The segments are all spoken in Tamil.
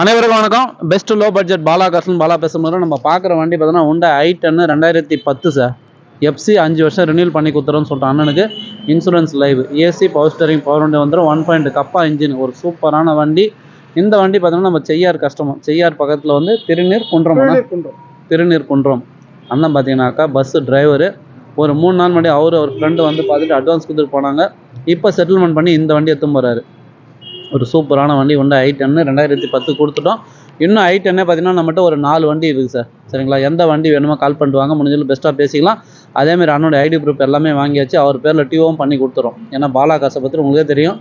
அனைவருக்கும் வணக்கம். Best low budget Bala Kasan Bala பேசும்போது நம்ம பார்க்குற வண்டி பார்த்தோன்னா உண்டா ஐ டென்னு ரெண்டாயிரத்தி பத்து சார் எஃப்சி அஞ்சு வருஷம் ரினியூல் பண்ணி கொடுத்துறோன்னு சொல்லிட்டு அண்ணனுக்கு insurance live AC power steering power வண்டி வந்துடும் ஒன் பாயிண்ட் கப்பா இன்ஜின் ஒரு சூப்பரான வண்டி. இந்த வண்டி பார்த்தோம்னா நம்ம செய்யார் கஸ்டமர் செய்யார் பக்கத்தில் வந்து திருநீர் குன்றம். திருநீர் குன்றம். அண்ணன் பார்த்தீங்கன்னாக்கா பஸ்ஸு டிரைவரு ஒரு மூணு நாள் முன்னாடி அவர் அவர் ஃப்ரெண்டு வந்து பார்த்துட்டு அட்வான்ஸ் கொடுத்துட்டு போனாங்க. இப்போ செட்டில்மெண்ட் பண்ணி இந்த வண்டி எடுத்துன்னு போகிறாரு ஒரு சூப்பரான வண்டி உண்டு ஐ டென்னு ரெண்டாயிரத்தி பத்து கொடுத்துட்டோம். இன்னும் ஐ டென்னே பார்த்தீங்கன்னா நம்மகிட்ட ஒரு நாலு வண்டி இருக்குது சார். சரிங்களா? எந்த வண்டி வேணுமோ கால் பண்ணிட்டு வாங்க. முடிஞ்சாலும் பெஸ்ட்டாக பேசிக்கலாம். அதேமாதிரி அண்ணோட ஐடி ப்ரூஃப் எல்லாமே வாங்கியாச்சு. அவர் பேரில் டிஓவும் பண்ணி கொடுத்துரும் ஏன்னா பாலா காசை பற்றி உங்களுக்கே தெரியும்.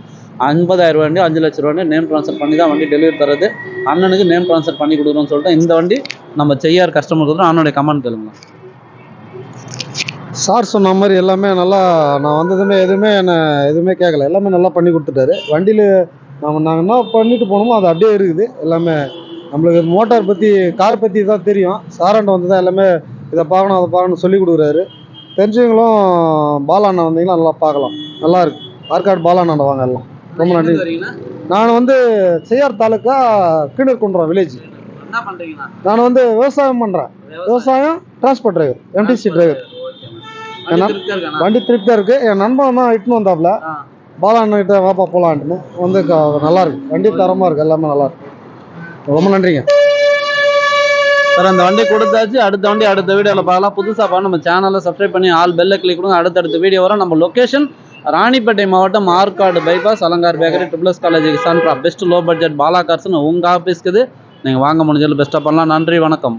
ஐம்பதாயிரம் வண்டி அஞ்சு லட்ச ரூபாய் நேம் ட்ரான்ஸ்ஃபர் பண்ணி தான் வண்டி டெலிவரி தரது அண்ணனுக்கு நேம் ட்ரான்ஸ்ஃபர் பண்ணி கொடுக்குறோம்னு சொல்லிட்டு இந்த வண்டி நம்ம செய்யார் கஸ்டமர் கொடுத்துரும் அண்ணனுடைய கமெண்ட் கேளுங்க. சார் சொன்ன மாதிரி எல்லாமே நல்லா நான் வந்ததுமே எதுவுமே என்னை எதுவுமே கேட்கல எல்லாமே நல்லா பண்ணி கொடுத்துட்டாரு. வண்டியில் நம்ம நாங்கள் என்ன பண்ணிட்டு போனோமோ அது அப்படியே இருக்குது. எல்லாமே நம்மளுக்கு மோட்டார் பற்றி கார் பற்றி தான் தெரியும். சாராண்ட வந்து தான் எல்லாமே இதை பார்க்கணும் அதை பார்க்கணும் சொல்லி கொடுக்குறாரு. தெரிஞ்சவங்களும் பாலாண்ணா வந்தீங்கன்னா நல்லா பார்க்கலாம். நல்லா இருக்கு. ஆற்காடு பாலாண்ணா வாங்க எல்லாம். ரொம்ப நன்றி. நான் வந்து செய்யார் தாலுக்கா கீழக்குன்றம் வில்லேஜ் நான் வந்து விவசாயம் பண்ணுறேன் விவசாயம்? Transport driver MTC driver? வண்டி திருப்தியாக இருக்குது என் நண்பன் தான் இட்டுன்னு வந்தாப்புல. ஆ. பாலா அண்ணன் வாப்பா போகலான்ட்டுன்னு வந்து நல்லாயிருக்கு நல்லா இருக்கு வண்டி தரமாக இருக்குது எல்லாமே நல்லா இருக்கு ரொம்ப நன்றிங்க. சார் அந்த வண்டி கொடுத்தாச்சு. அடுத்த வண்டி அடுத்த வீடியோவில் பார்க்கலாம். புதுசாக பார்த்து நம்ம சேனலை சப்ஸ்கிரைப் பண்ணி ஆல் பெல்லை கிளிக் கொடுங்க. அடுத்தடுத்த வீடியோ வரும். நம்ம லொக்கேஷன் ராணிப்பேட்டை மாவட்டம் Arcot bypass Alankar bakery triple S college Sandra best low budget Bala கார்ஸ்னு உங்கள் ஆஃபீஸ்க்கு இது. நீங்கள் வாங்க முடிஞ்சதில் பெஸ்ட்டாக பண்ணலாம். நன்றி வணக்கம்.